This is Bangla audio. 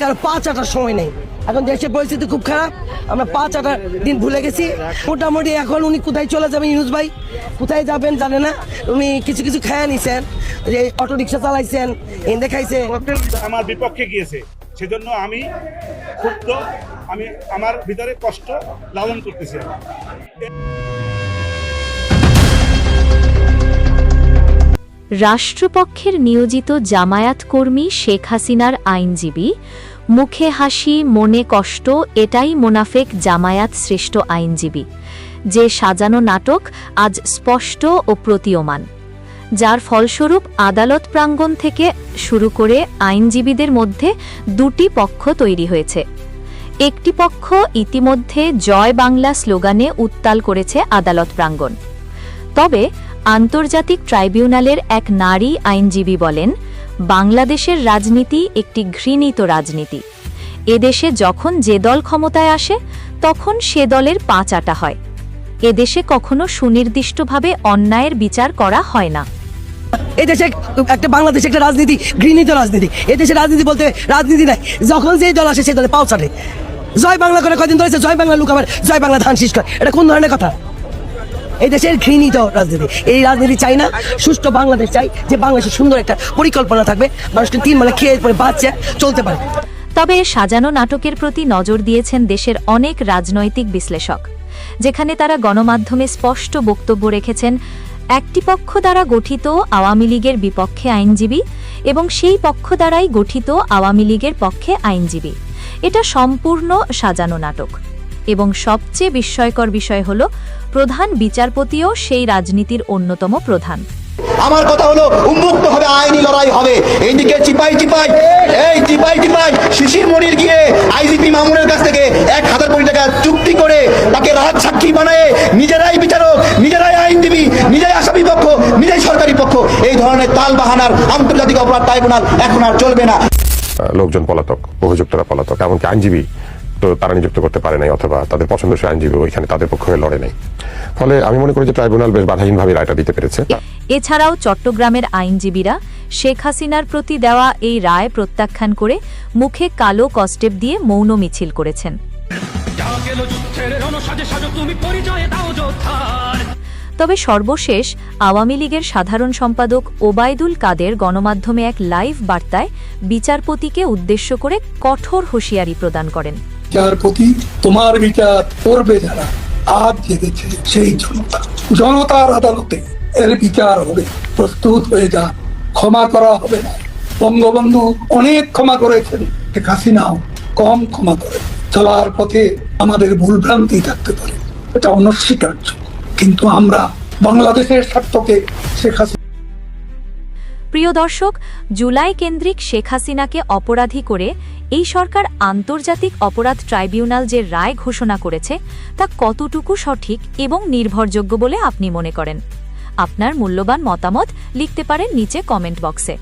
কারণ পাঁচ আটার সময় নেই। এখন দেশের পরিস্থিতি খুব খারাপ। আমরা পাঁচ আটার দিন ভুলে গেছি। মোটামুটি এখন উনি কোথায় চলে যাবেন ইউনুস ভাই? কোথায় যাবেন জানে না। উনি কিছু কিছু খায়া নিছেন। যে অটো রিক্সা চালাইছেন এনে খাইছে আমার বিপক্ষে গিয়েছে। সেজন্য আমি ক্ষুব্ধ, আমি আমার ভিতরে কষ্ট লালন করতেছি। রাষ্ট্রপক্ষের নিয়োজিত জামায়াত কর্মী শেখ হাসিনার আইনজীবী, মুখে হাসি, মনে কষ্ট, এটাই মোনাফেক জামায়াত শ্রেষ্ঠ আইনজীবী। যে সাজানো নাটক আজ স্পষ্ট ও প্রতীয়মান। যার ফলস্বরূপ আদালত প্রাঙ্গণ থেকে শুরু করে আইনজীবীদের মধ্যে দুটি পক্ষ তৈরি হয়েছে। একটি পক্ষ ইতিমধ্যে জয় বাংলা স্লোগানে উত্তাল করেছে আদালত প্রাঙ্গণ। তবে আন্তর্জাতিক ট্রাইব্যুনালের এক নারী আইনজীবী বলেন, বাংলাদেশের রাজনীতি একটি ঘৃণিত রাজনীতি। এদেশে যখন যে দল ক্ষমতায় আসে, তখন সে দলের পাঁচ আটা হয়। এদেশে কখনো সুনির্দিষ্টভাবে অন্যায়ের বিচার করা হয় না। এই দেশে একটা বাংলাদেশে একটা রাজনীতি, ঘৃণিত রাজনীতি। এই দেশে রাজনীতি বলতে রাজনীতি নাই। যখন যে দল আসে, সেই দলে পাও ছাড়ে। জয় বাংলা করে কয়দিন ধরেছে জয় বাংলা লোক আবার জয় বাংলা ধান শীষ করে। এটা কোন ধরনের কথা? এই দেশের ঘৃণিত রাজনীতি। এই রাজনীতি চাই না। সুষ্ঠু বাংলাদেশ চাই যে বাংলাদেশের সুন্দর একটা পরিকল্পনা থাকবে। মানুষকে তিন মানে খেয়ে পরে বাচ্চা চলতে পারে। তবে সাজানো নাটকের প্রতি নজর দিয়েছেন দেশের অনেক রাজনৈতিক বিশ্লেষক, যেখানে তারা গণমাধ্যমে স্পষ্ট বক্তব্য রেখেছেন একটি পক্ষ দ্বারা গঠিত আওয়ামী লীগের বিপক্ষে আইনজীবী এবং সেই পক্ষ দ্বারাই গঠিত আওয়ামী লীগের পক্ষে আইনজীবী। এটা সম্পূর্ণ সাজানো নাটক। এবং সবচেয়ে বিস্ময়কর বিষয় হল, প্রধান বিচারপতিও সেই রাজনীতির অন্যতম প্রধান। আমার কথা হলো উন্মুক্ত হবে আইনি লড়াই হবে। এইদিকে চিপাই চিপাই, এই চিপাই চিপাই, শিশির মনির গিয়ে আইজিপি মামুনের কাছ থেকে এক হাজার কোটি টাকা চুক্তি করে তাকে রাজ সাক্ষী বানায় নিজেরাই বিচারক, নিজেরাই আইনজীবী, নিজেরাই পক্ষ পক্ষ এই ধরনের তাল বাহানার আন্তর্জাতিক অপরাধ ট্রাইব্যুনাল এখন আর চলবে না। লোকজন পলাতক অভিযুক্তরা পলাতক এমনকি আইনজীবী তো তারা নিযুক্ত করতে পারে নাই অথবা তাদের পছন্দসই আইনজীবী ওইখানে তাদের পক্ষ হয়ে লড়ে নাই। ফলে আমি মনে করি যে ট্রাইব্যুনাল বেশ বাধাহীনভাবে রায়টা দিতে পেরেছে। এছাড়াও চট্টগ্রামের আইনজীবীরা শেখ হাসিনার প্রতি দেওয়া এই রায় প্রত্যাখ্যান করে মুখে কালো কস্টেপ দিয়ে মৌন মিছিল করেছেন। তবে সর্বশেষ আওয়ামী লীগের সাধারণ সম্পাদক ওবায়দুল কাদের গণমাধ্যমে এক লাইভ বার্তায় বিচারপতিকে উদ্দেশ্য করে কঠোর হুঁশিয়ারি প্রদান করেন। প্রতি তোমার বিচার করবে যারা, আজ জেগেছে সেই জনতা। জনতার আদালতে এর বিচার হবে, প্রস্তুত হয়ে যা, ক্ষমা করা হবে না। বঙ্গবন্ধু অনেক ক্ষমা করেছেন, শেখ হাসিনাও কম ক্ষমা করে। চলার পথে আমাদের ভুলভ্রান্তি থাকতে পারে। এটা অনস্বীকার্য। কিন্তু আমরা বাংলাদেশের স্বার্থকে শেখ হাসিনা প্রিয় দর্শক, জুলাই কেন্দ্রিক শেখ হাসিনাকে অপরাধী করে এই সরকার আন্তর্জাতিক অপরাধ ট্রাইব্যুনাল যে রায় ঘোষণা করেছে, তা কতটুকু সঠিক এবং নির্ভরযোগ্য বলে আপনি মনে করেন? আপনার মূল্যবান মতামত লিখতে পারেন নিচে কমেন্ট বক্সে।